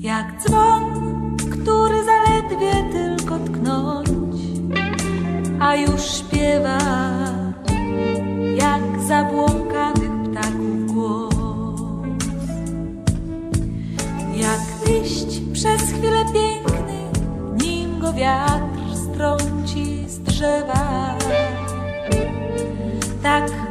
jak dzwon, który zaledwie tylko tknąć, a już śpiewa jak zabłąkanych ptaków głos. Jak liść przez chwilę piękny, nim go wiatr strąci z drzewa. Tak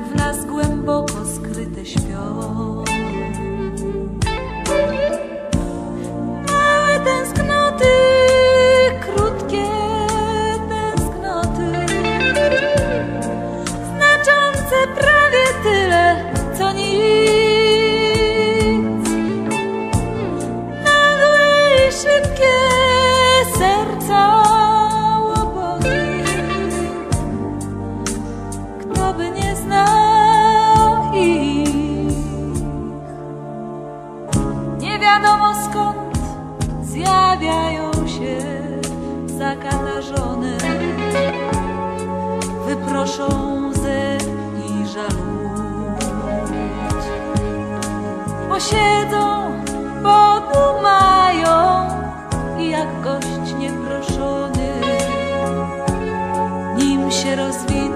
zakatarzone, wyproszą ze i żalut. Posiedzą, podumają i jak gość nieproszony, nim się rozwidni,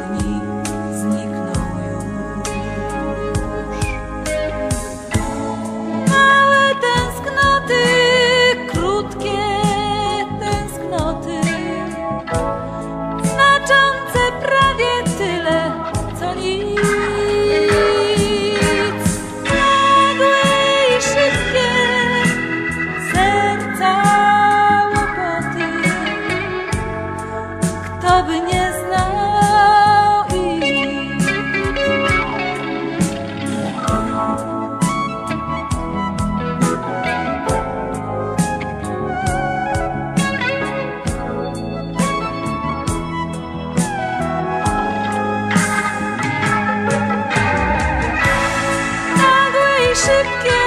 szybkie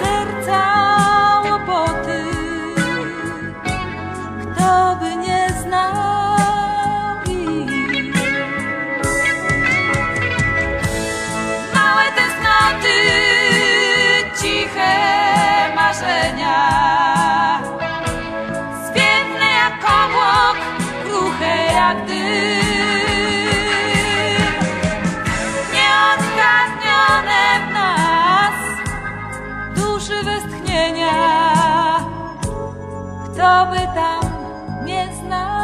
serca łopoty, kto by nie znał ich. Małe tęsknoty, ciche marzenia, zwiewne jak obłok, kruche jak dym. nie znam.